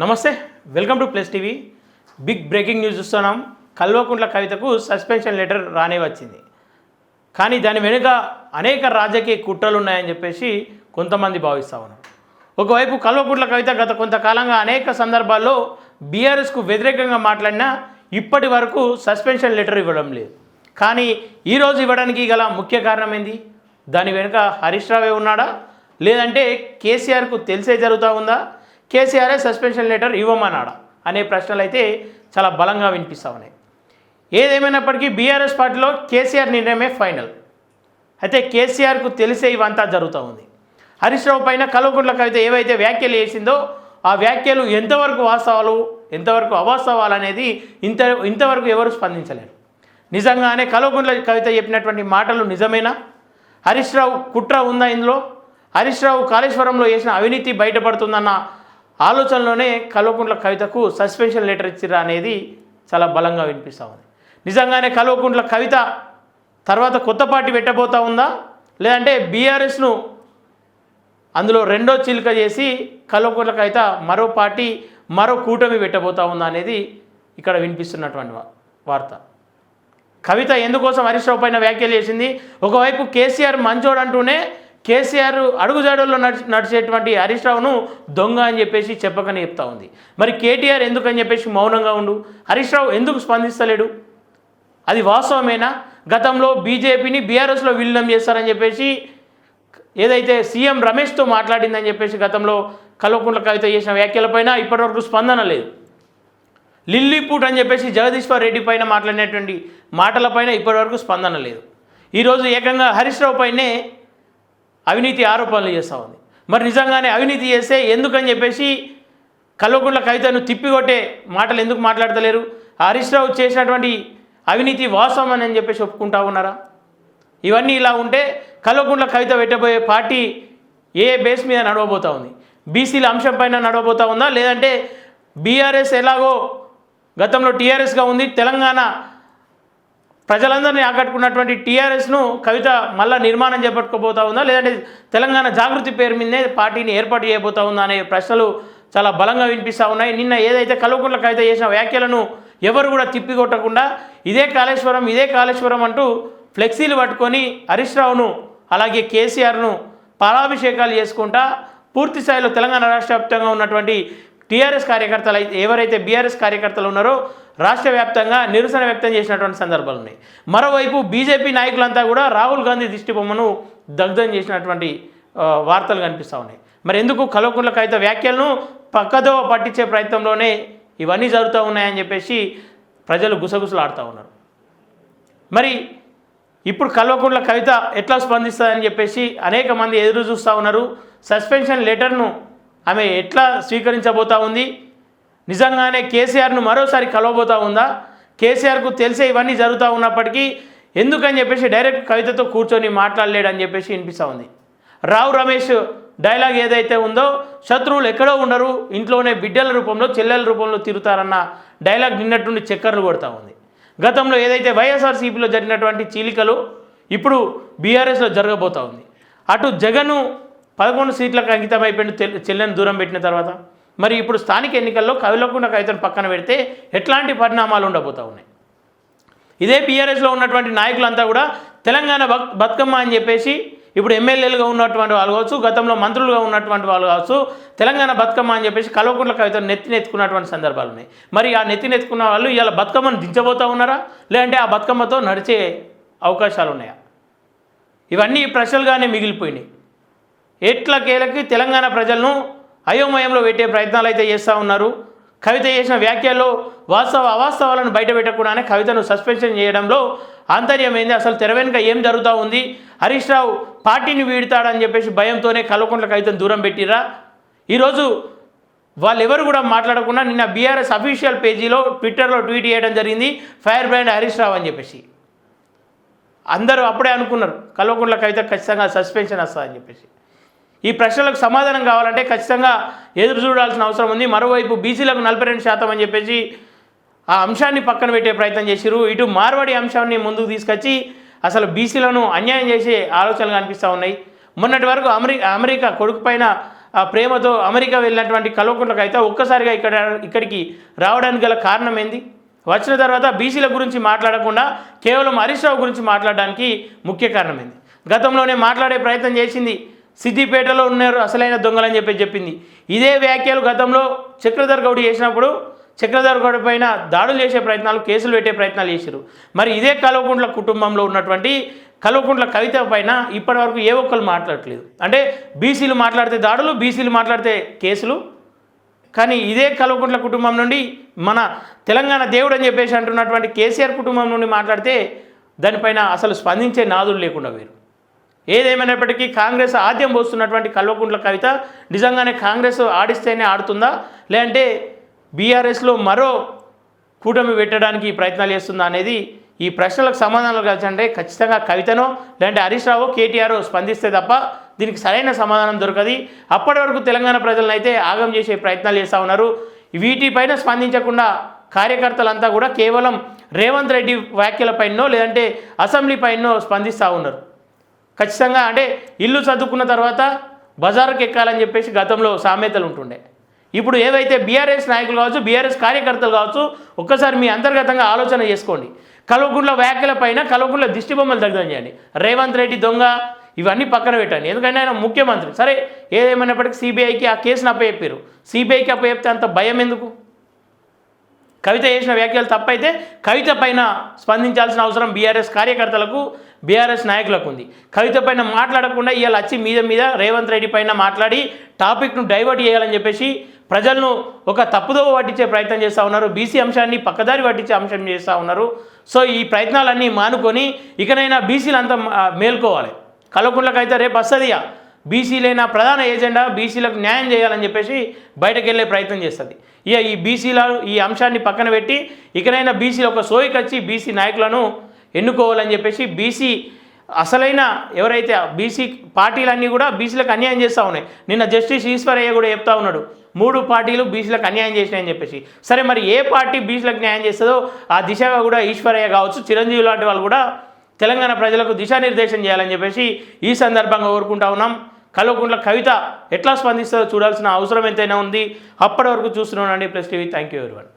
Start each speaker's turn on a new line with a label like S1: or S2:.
S1: నమస్తే welcome to plus TV. Big breaking news చూస్తున్నాం. కల్వకుంట్ల కవితకు సస్పెన్షన్ లెటర్ రానే వచ్చింది. కానీ దాని వెనుక అనేక రాజకీయ కుట్రలు ఉన్నాయని చెప్పేసి కొంతమంది భావిస్తూ ఉన్నారు. ఒకవైపు కల్వకుంట్ల కవిత గత కొంతకాలంగా అనేక సందర్భాల్లో బీఆర్ఎస్కు వ్యతిరేకంగా మాట్లాడినా ఇప్పటి వరకు సస్పెన్షన్ లెటర్ ఇవ్వడం లేదు. కానీ ఈరోజు ఇవ్వడానికి గల ముఖ్య కారణం ఏంది? దాని వెనుక హరీష్ రావే ఉన్నాడా? లేదంటే కేసీఆర్కు తెలిసే జరుగుతూ ఉందా? కేసీఆరే సస్పెన్షన్ లెటర్ ఇవ్వమన్నాడా అనే ప్రశ్నలు అయితే చాలా బలంగా వినిపిస్తూ ఉన్నాయి. ఏదేమైనప్పటికీ బీఆర్ఎస్ పార్టీలో కేసీఆర్ నిర్ణయమే ఫైనల్. అయితే కేసీఆర్కు తెలిసే ఇవంతా జరుగుతూ ఉంది. హరీష్ రావు పైన కల్వకుంట్ల కవిత ఏవైతే వ్యాఖ్యలు చేసిందో ఆ వ్యాఖ్యలు ఎంతవరకు వాస్తవాలు ఎంతవరకు అవాస్తవాలు అనేది ఇంత ఇంతవరకు ఎవరు స్పందించలేరు. నిజంగానే కల్వకుంట్ల కవిత చెప్పినటువంటి మాటలు నిజమేనా? హరీష్ రావు కుట్ర ఉందా ఇందులో? హరీష్ రావు కాళేశ్వరంలో చేసిన అవినీతి బయటపడుతుందన్న ఆలోచనలోనే కల్వకుంట్ల కవితకు సస్పెన్షన్ లెటర్ ఇచ్చిరా అనేది చాలా బలంగా వినిపిస్తూ ఉంది. నిజంగానే కల్వకుంట్ల కవిత తర్వాత కొత్త పార్టీ పెట్టబోతా ఉందా? లేదంటే బీఆర్ఎస్ను అందులో రెండో చిలుక చేసి కల్వకుంట్ల కవిత మరో పార్టీ మరో కూటమి పెట్టబోతా ఉందా అనేది ఇక్కడ వినిపిస్తున్నటువంటి వార్త. కవిత ఎందుకోసం హరీష్ రావు పైన వ్యాఖ్యలు చేసింది? ఒకవైపు కేసీఆర్ మంచోడు అంటూనే కేసీఆర్ అడుగుజాడల్లో నడిచి నడిచేటువంటి హరీష్ రావును దొంగ అని చెప్పేసి చెప్పకనే చెప్తా ఉంది. మరి కేటీఆర్ ఎందుకని చెప్పేసి మౌనంగా ఉండు? హరీష్ రావు ఎందుకు స్పందిస్తలేడు? అది వాస్తవమేనా? గతంలో బీజేపీని బీఆర్ఎస్లో విలీనం చేస్తారని చెప్పేసి ఏదైతే సీఎం రమేష్తో మాట్లాడిందని చెప్పేసి గతంలో కల్వకుంట్ల కవిత చేసిన వ్యాఖ్యలపైన ఇప్పటివరకు స్పందన లేదు. లిల్లీపూట్ అని చెప్పేసి జగదీశ్వర్ రెడ్డి పైన మాట్లాడినటువంటి మాటలపైన ఇప్పటివరకు స్పందన లేదు. ఈరోజు ఏకంగా హరీష్ రావు పైనే అవినీతి ఆరోపణలు చేస్తూ ఉంది. మరి నిజంగానే అవినీతి చేస్తే ఎందుకని చెప్పేసి కల్వకుంట్ల కవితను తిప్పికొట్టే మాటలు ఎందుకు మాట్లాడతలేరు? హరీష్ రావు చేసినటువంటి అవినీతి వాస్తవం అని చెప్పేసి ఒప్పుకుంటా ఉన్నారా? ఇవన్నీ ఇలా ఉంటే కల్వకుంట్ల కవిత పెట్టబోయే పార్టీ ఏ బేస్ మీద నడవబోతా ఉంది? బీసీల అంశం పైన నడవబోతా ఉందా? లేదంటే బీఆర్ఎస్ ఎలాగో గతంలో టీఆర్ఎస్గా ఉంది తెలంగాణ ప్రజలందరినీ ఆకట్టుకున్నటువంటి టీఆర్ఎస్ను కవిత మళ్ళా నిర్మాణం చేపట్టుకోబోతా ఉందా? లేదంటే తెలంగాణ జాగృతి పేరు మీదే పార్టీని ఏర్పాటు చేయబోతా ఉందా అనే ప్రశ్నలు చాలా బలంగా వినిపిస్తూ ఉన్నాయి. నిన్న ఏదైతే కల్వకుంట్ల కవిత చేసిన వ్యాఖ్యలను ఎవరు కూడా తిప్పికొట్టకుండా ఇదే కాళేశ్వరం ఇదే కాళేశ్వరం అంటూ ఫ్లెక్సీలు పట్టుకొని హరీష్ రావును అలాగే కేసీఆర్ను పాలాభిషేకాలు చేసుకుంటా పూర్తి స్థాయిలో తెలంగాణ రాష్ట్ర వ్యాప్తంగా ఉన్నటువంటి టీఆర్ఎస్ కార్యకర్తలు అయితే ఎవరైతే బీఆర్ఎస్ కార్యకర్తలు ఉన్నారో రాష్ట్ర వ్యాప్తంగా నిరసన వ్యక్తం చేసినటువంటి సందర్భాలు ఉన్నాయి మరోవైపు బీజేపీ నాయకులంతా కూడా రాహుల్ గాంధీ దిష్టి బొమ్మను దగ్ధం చేసినటువంటి వార్తలు కనిపిస్తూ ఉన్నాయి. మరి ఎందుకు కల్వకుంట్ల కవిత వ్యాఖ్యలను పక్కదో పట్టించే ప్రయత్నంలోనే ఇవన్నీ జరుగుతూ ఉన్నాయని చెప్పేసి ప్రజలు గుసగుసలాడుతూ ఉన్నారు. మరి ఇప్పుడు కల్వకుంట్ల కవిత ఎట్లా స్పందిస్తుందని చెప్పేసి అనేక మంది ఎదురు చూస్తూ ఉన్నారు. సస్పెన్షన్ లెటర్ను ఆమె ఎట్లా స్వీకరించబోతా ఉంది? నిజంగానే కేసీఆర్ను మరోసారి కలవబోతా ఉందా? కేసీఆర్కు తెలిసే ఇవన్నీ జరుగుతూ ఉన్నప్పటికీ ఎందుకని చెప్పేసి డైరెక్ట్ కవితతో కూర్చొని మాట్లాడలేడని చెప్పేసి వినిపిస్తూ ఉంది. రావు రమేష్ డైలాగ్ ఏదైతే ఉందో శత్రువులు ఎక్కడో ఉండరు ఇంట్లోనే బిడ్డల రూపంలో చెల్లెల రూపంలో తిరుగుతారన్న డైలాగ్ నిన్నట్టుండి చక్కర్లు కొడతా ఉంది. గతంలో ఏదైతే వైఎస్ఆర్సీపీలో జరిగినటువంటి చీలికలు ఇప్పుడు బీఆర్ఎస్లో జరగబోతా ఉంది. అటు జగను పదకొండు సీట్లకు అంకితం అయిపోయిన తెల్- చెల్లెని దూరం పెట్టిన తర్వాత. మరి ఇప్పుడు స్థానిక ఎన్నికల్లో కవిలకుండా కవితను పక్కన పెడితే ఎట్లాంటి పరిణామాలు ఉండబోతూ ఉన్నాయి? ఇదే బీఆర్ఎస్లో ఉన్నటువంటి నాయకులంతా కూడా తెలంగాణ బక్ బతుకమ్మ అని చెప్పేసి ఇప్పుడు ఎమ్మెల్యేలుగా ఉన్నటువంటి వాళ్ళు కావచ్చు గతంలో మంత్రులుగా ఉన్నటువంటి వాళ్ళు కావచ్చు తెలంగాణ బతుకమ్మ అని చెప్పేసి కల్వకుంట్ల కవితను నెత్తినెత్తుకున్నటువంటి సందర్భాలు ఉన్నాయి. మరి ఆ నెత్తినెత్తుకున్న వాళ్ళు ఇవాళ బతుకమ్మను దించబోతా ఉన్నారా? లేదంటే ఆ బతుకమ్మతో నడిచే అవకాశాలు ఉన్నాయా? ఇవన్నీ ప్రశ్నలుగానే మిగిలిపోయినాయి. ఎట్లకేలకి తెలంగాణ ప్రజలను అయోమయంలో పెట్టే ప్రయత్నాలు అయితే చేస్తూ ఉన్నారు. కవిత చేసిన వ్యాఖ్యల్లో వాస్తవ అవాస్తవాలను బయట పెట్టకుండానే కవితను సస్పెన్షన్ చేయడంలో ఆంతర్యమైంది అసలు తెర వెనుక ఏం జరుగుతూ ఉంది? హరీష్ రావు పార్టీని వీడతాడని చెప్పేసి భయంతోనే కల్వకుంట్ల కవితను దూరం పెట్టిరా ఈరోజు వాళ్ళెవరు కూడా మాట్లాడకుండా నిన్న బీఆర్ఎస్ అఫీషియల్ పేజీలో ట్విట్టర్లో ట్వీట్ చేయడం జరిగింది. ఫైర్ బ్రాండ్ హరీష్ రావు అని చెప్పేసి. అందరూ అప్పుడే అనుకున్నారు కల్వకుంట్ల కవిత ఖచ్చితంగా సస్పెన్షన్ వస్తుందని చెప్పేసి. ఈ ప్రశ్నలకు సమాధానం కావాలంటే ఖచ్చితంగా ఎదురు చూడాల్సిన అవసరం ఉంది. మరోవైపు బీసీలకు నలభై రెండు శాతం అని చెప్పేసి ఆ అంశాన్ని పక్కన పెట్టే ప్రయత్నం చేసిరు ఇటు మార్వాడి అంశాన్ని ముందుకు తీసుకొచ్చి అసలు బీసీలను అన్యాయం చేసే ఆలోచనలు కనిపిస్తూ ఉన్నాయి. మొన్నటి వరకు అమెరికా అమెరికా కొడుకు పైన ఆ ప్రేమతో అమెరికా వెళ్ళినటువంటి కల్వకుంట్ల ఒక్కసారిగా ఇక్కడ ఇక్కడికి రావడానికి గల కారణం ఏంది? వచ్చిన తర్వాత బీసీల గురించి మాట్లాడకుండా కేవలం హరీష్ రావు గురించి మాట్లాడడానికి ముఖ్య కారణమైంది గతంలోనే మాట్లాడే ప్రయత్నం చేసింది సిద్దిపేటలో ఉన్నారు అసలైన దొంగలని చెప్పి చెప్పింది. ఇదే వ్యాఖ్యలు గతంలో చక్రధర్ గౌడ్ చేసినప్పుడు చక్రధర్ గౌడ్ పైన దాడులు చేసే ప్రయత్నాలు కేసులు పెట్టే ప్రయత్నాలు చేశారు. మరి ఇదే కల్వకుంట్ల కుటుంబంలో ఉన్నటువంటి కల్వకుంట్ల కవిత పైన ఇప్పటివరకు ఏ ఒక్కరు మాట్లాడట్లేదు. అంటే బీసీలు మాట్లాడితే దాడులు బీసీలు మాట్లాడితే కేసులు. కానీ ఇదే కల్వకుంట్ల కుటుంబం నుండి మన తెలంగాణ దేవుడు అని చెప్పేసి అంటున్నటువంటి కేసీఆర్ కుటుంబం నుండి మాట్లాడితే దానిపైన అసలు స్పందించే నాదులు లేకుండా వేరు ఏదేమైనప్పటికీ కాంగ్రెస్ ఆద్యం పోస్తున్నటువంటి కల్వకుంట్ల కవిత నిజంగానే కాంగ్రెస్ ఆడిస్తేనే ఆడుతుందా? లేదంటే బీఆర్ఎస్లో మరో కూటమి పెట్టడానికి ప్రయత్నాలు చేస్తుందా అనేది ఈ ప్రశ్నలకు సమాధానాలు కలిసంటే ఖచ్చితంగా కవితనో లేదంటే హరీష్ రావు కేటీఆర్ స్పందిస్తే తప్ప దీనికి సరైన సమాధానం దొరకది. అప్పటి వరకు తెలంగాణ ప్రజలను అయితే ఆగం చేసే ప్రయత్నాలు చేస్తూ ఉన్నారు. వీటిపైన స్పందించకుండా కార్యకర్తలంతా కూడా కేవలం రేవంత్ రెడ్డి వ్యాఖ్యలపైనో లేదంటే అసెంబ్లీ పైనో స్పందిస్తూ ఉన్నారు. ఖచ్చితంగా అంటే ఇల్లు చదువుకున్న తర్వాత బజారుకు ఎక్కాలని చెప్పేసి గతంలో సామెతలు ఉంటుండే. ఇప్పుడు ఏవైతే బీఆర్ఎస్ నాయకులు కావచ్చు బీఆర్ఎస్ కార్యకర్తలు కావచ్చు ఒక్కసారి మీ అంతర్గతంగా ఆలోచన చేసుకోండి. కల్వకుంట్ల వ్యాఖ్యల పైన కల్వకుంట్ల దిష్టిబొమ్మలు దగ్ధం చేయండి. రేవంత్ రెడ్డి దొంగ ఇవన్నీ పక్కన పెట్టండి. ఎందుకంటే ఆయన ముఖ్యమంత్రి. సరే ఏదేమైనప్పటికీ సిబిఐకి ఆ కేసును అప్పచెప్పారు సిబిఐకి అప్పచెప్తే అంత భయం ఎందుకు? కవిత చేసిన వ్యాఖ్యలు తప్పైతే కవిత పైన స్పందించాల్సిన అవసరం బీఆర్ఎస్ కార్యకర్తలకు బీఆర్ఎస్ నాయకులకు ఉంది. కవిత పైన మాట్లాడకుండా ఇవాళ వచ్చి మీద మీద రేవంత్ రెడ్డి పైన మాట్లాడి టాపిక్ను డైవర్ట్ చేయాలని చెప్పేసి ప్రజలను ఒక తప్పుదోవ పట్టించే ప్రయత్నం చేస్తూ ఉన్నారు. బీసీ అంశాన్ని పక్కదారి పట్టించే అంశం చేస్తూ ఉన్నారు. సో ఈ ప్రయత్నాలన్నీ మానుకొని ఇకనైనా బీసీలు అంతా మేల్కోవాలి. కలకుండ్లకైతే రేపు వస్తుందిగా బీసీలైన ప్రధాన ఏజెండా బీసీలకు న్యాయం చేయాలని చెప్పేసి బయటకు వెళ్ళే ప్రయత్నం చేస్తుంది. ఇక ఈ బీసీల ఈ అంశాన్ని పక్కన పెట్టి ఇకనైనా బీసీలు ఒక సోయకొచ్చి బీసీ నాయకులను ఎన్నుకోవాలని చెప్పేసి బీసీ అసలైన ఎవరైతే బీసీ పార్టీలన్నీ కూడా బీసీలకు అన్యాయం చేస్తూ ఉన్నాయి. నిన్న జస్టిస్ ఈశ్వరయ్య కూడా చెప్తా ఉన్నాడు. మూడు పార్టీలు బీసీలకు అన్యాయం చేసినాయని చెప్పేసి. సరే మరి ఏ పార్టీ బీసీలకు న్యాయం చేస్తుందో ఆ దిశగా కూడా ఈశ్వరయ్య కావచ్చు చిరంజీవి లాంటి వాళ్ళు కూడా తెలంగాణ ప్రజలకు దిశానిర్దేశం చేయాలని చెప్పేసి ఈ సందర్భంగా కోరుకుంటా ఉన్నాం. కల్వకుంట్ల కవిత ఎట్లా స్పందిస్తుందో చూడాల్సిన అవసరం ఎంతైనా ఉంది. అప్పటి వరకు చూస్తున్నానండి plus TV. Thank you everyone